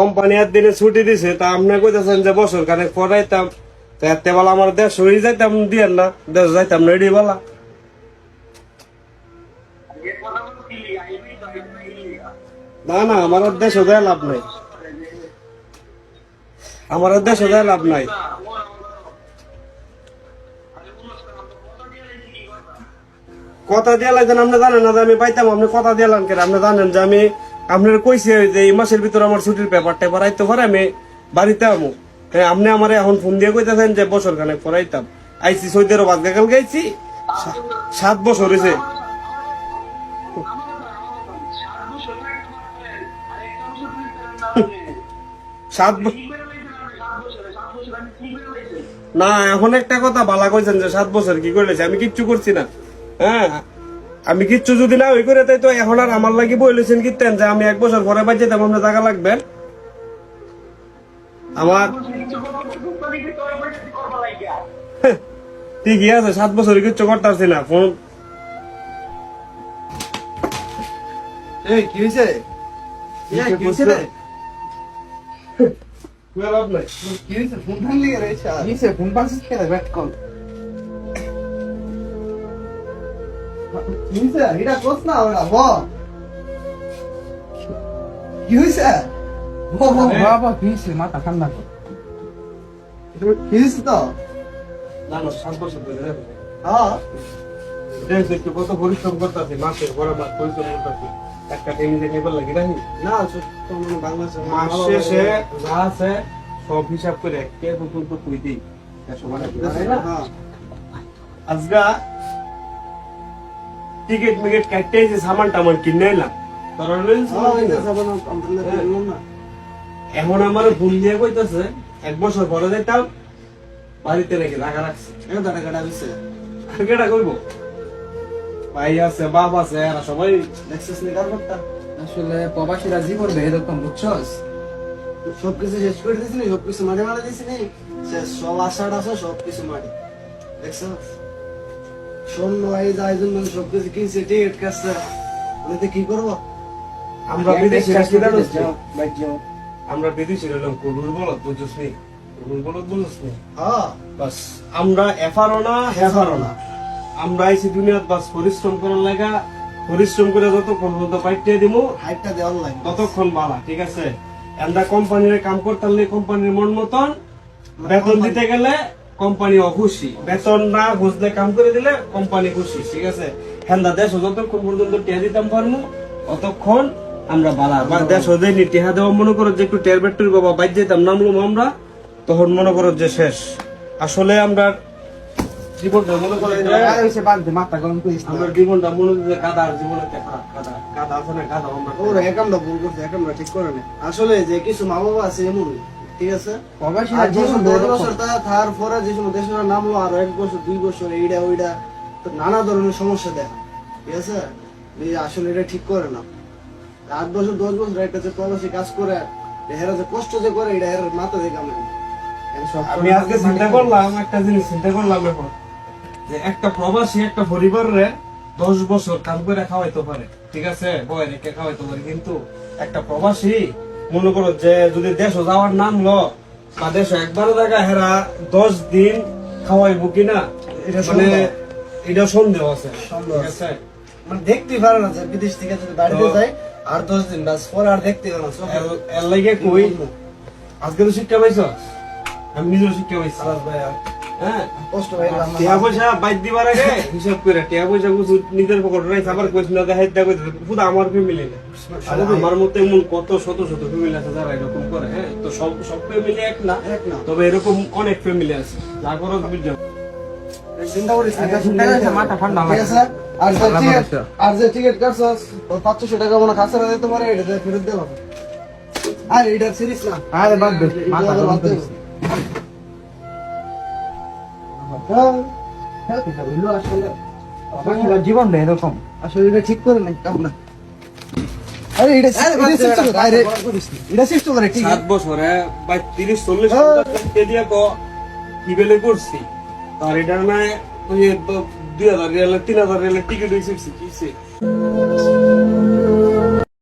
Company আর দিনে ছুটি দিছে, তা আপনি কইতেছেন যে বছর কানে পড়াইতাম। তো এতে বেলা আমার দেশ হয়ে যাইতাম, দিয়েন না, দেশ যাইতাম না, এডি বেলা। না না, আমার দেশ দেয় লাভ নাই। আমার দেশ দেয় লাভ নাই। কথা দিয়ে লাগছেন আপনি জানেন না যে আমি পাইতাম, আপনি কথা দিয়ে লান আপনি জানেন যে আমি আপনার কইছি যে এই মাসের ভিতরে আমার ছুটির পেপার টেপার আইতে পারে আমি বাড়িতে আমু। হ্যাঁ, আপনি আমার এখন ফোন দিয়ে কইতেছেন যে বছর খানে পড়াইতাম আইসি সৌদি আরব আজকে গাইছি সাত বছর হয়েছে না এখন একটা কথা বালা কইছেন যে সাত বছর কি করেছে আমি কিচ্ছু করছি না। হ্যাঁ? আমি কিচ্ছু যদি না ওই করে তাই তো এখন আর আমার লাগি বলেছেন কিতেন যে আমি এক বছর পরে বাজে তেমন আপনার টাকা লাগবে আমার ঠিকই আছে সাত বছর কিচ্ছু করতে পারছি না ফোন এই কি হয়েছে কি হয়েছে রে? কি হয়েছে? ফোন ভাঙলি রে, কি হয়েছে? ফোন পাচ্ছিস কে ব্যাট কল। কি হয়েছে? এটা করছ না ওরা, ব। কি হয়েছে? ব, ব। বাবা কি হয়েছে মাথা ঠান্ডা কর কি হয়েছে তো? না না বছর ধরে দেখো। হ্যাঁ। দেখ দেখতে কত পরিশ্রম করতেছি মাসের পরে মাস পরিশ্রম করতেছি একটা যে নিবার লাগি নাকি না, তো মনে হয় বাংলাদেশে মাস শেষে যা আছে সব হিসাব করে কে নতুন তো তুই দিই ভালো। টিকিট মিকিট কাটতে যে সামান টামান কিনে এলাম। এখন আমার ভুল দিয়ে কইতেছে এক বছর পরে যেতাম বাড়িতে রেখে রাখা রাখছে আর কেটা ভাই আছে বাপ আছে এরা সবাই দেখছিস নি কারবারটা? আসলে প্রবাসীরা জি করবে এরকম বুঝছস সবকিছু শেষ করে দিছি নি, সবকিছু মাটি মারা দিছি নি। শেষ, সব আশাটা আছে, সবকিছু মাটি। দেখছস? স্বর্ণ এই যে আয়োজন মানে সবকিছু কিনছে, টিকিট কাটছে। ওদের কি করব? আমরা বিদেশি। আমরা বিদেশি রইলাম কুলুর বলত বুঝছিস নি কুলুর বলত বুঝছিস নি হ্যাঁ, বাস আমরা এফারও না হেফারও না আমরা আইসি দুনিয়াত বাস পরিশ্রম করার লাগা পরিশ্রম করে যতক্ষণ পর্যন্ত পাইতে দিব হাইটটা দেওয়ার লাগে। ততক্ষণ বালা ঠিক আছে আমরা কোম্পানির কাম করতে হলে কোম্পানির মন মতন বেতন দিতে গেলে কোম্পানি অখুশি বেতন না বুঝলে কাম করে দিলে কোম্পানি খুশি ঠিক আছে? হ্যান্দা দেশ যতক্ষণ পর্যন্ত টিয়া দিতাম পারব অতক্ষণ আমরা বালা বা দেশ ওদের নি টিহা দেওয়া মনে করো যে একটু টের বেটুর বাবা বাইর যেতাম নামলাম আমরা তখন মনে করো যে শেষ। আসলে আমরা জীবনটা মনে করো যে আর হইছে বাদ দে, মাথা গরম করিস আমরা জীবনটা মনে করো যে গাদার জীবন একটা খারাপ গাদা গাদা আছে না গাদা আমরা ওরা একামটা ভুল করছে, একামটা ঠিক করে নি। আসলে যে কিছু মা বাবা আছে এমন ঠিক আছে? আর জি যখন দেড় বছর তার পরে যে সময় দেশের নামলো আরও এক বছর দুই বছর এইটা ওইটা তো নানা ধরনের সমস্যা দেখা। ঠিক আছে? আসলে এটা ঠিক করে না। আট বছর দশ বছর একটা যে প্রবাসী কাজ করে হেরা যে কষ্ট যে করে এটা হেরার মাথা দেখে আমি আমি আজকে চিন্তা করলাম একটা জিনিস চিন্তা করলাম এখন যে একটা প্রবাসী একটা পরিবারে দশ বছর কাম করে খাওয়াইতে পারে। ঠিক আছে? বয় রেখে খাওয়াইতে পারে। কিন্তু একটা প্রবাসী মনে করো যে যদি দেশ যাওয়ার নাম ল বা দেশ একবারও জায়গা হেরা দশ দিন খাওয়াইবো কিনা এটা মানে এটা সন্দেহ আছে। সন্দেহ ঠিক আছে। মানে দেখতেই পারে না যে বিদেশ থেকে যদি বাড়িতে যায় আর দশ দিন বাস পরে আর দেখতে পারে না। এর- লাগে কই আজকে তো শিক্ষা পাইছ? আমি নিজেও শিক্ষা পাইছি। ভাই হ্যাঁ টিয়া পয়সা বাইর দিবার আগে হিসাব করে টিয়া পয়সা কিছু নিজের পকেট শুধু আমার ফ্যামিলি না আমার মতো এমন কত শত শত ফ্যামিলি আছে যারা এরকম করে হ্যাঁ তো সব সব ফ্যামিলি এক না এক না। তবে এরকম অনেক ফ্যামিলি আছে যা করো বুঝছ চিন্তা করিস না, এটা চিন্তা করিস না, মাথা ঠান্ডা ঠিক লাগে। আছে? আর যে টিকিট-। আর যে টিকিট কাটছস, 500 টাকা মনে হয় দিতে পারে, এটা ফেরত দেওয়া হবে। আর এটা সিরিজ না। আরে বাদ দে, মাথা হ্যাঁ, আসলে প্রবাসীরা জীবনটা এরকম? আসলে এটা ঠিক করে নাই, কাম না। আরে এটা এটা সিস্টেম করে, আরে, এটা সিস্টেম করে, ঠিক সাত বছরে বা তিরিশ চল্লিশ হ্যাঁ। দিয়ে ক কি বেলে করছি। আর এটা না দুই হাজার রিয়ালের তিন হাজার রিয়ালের টিকিট হয়েছে?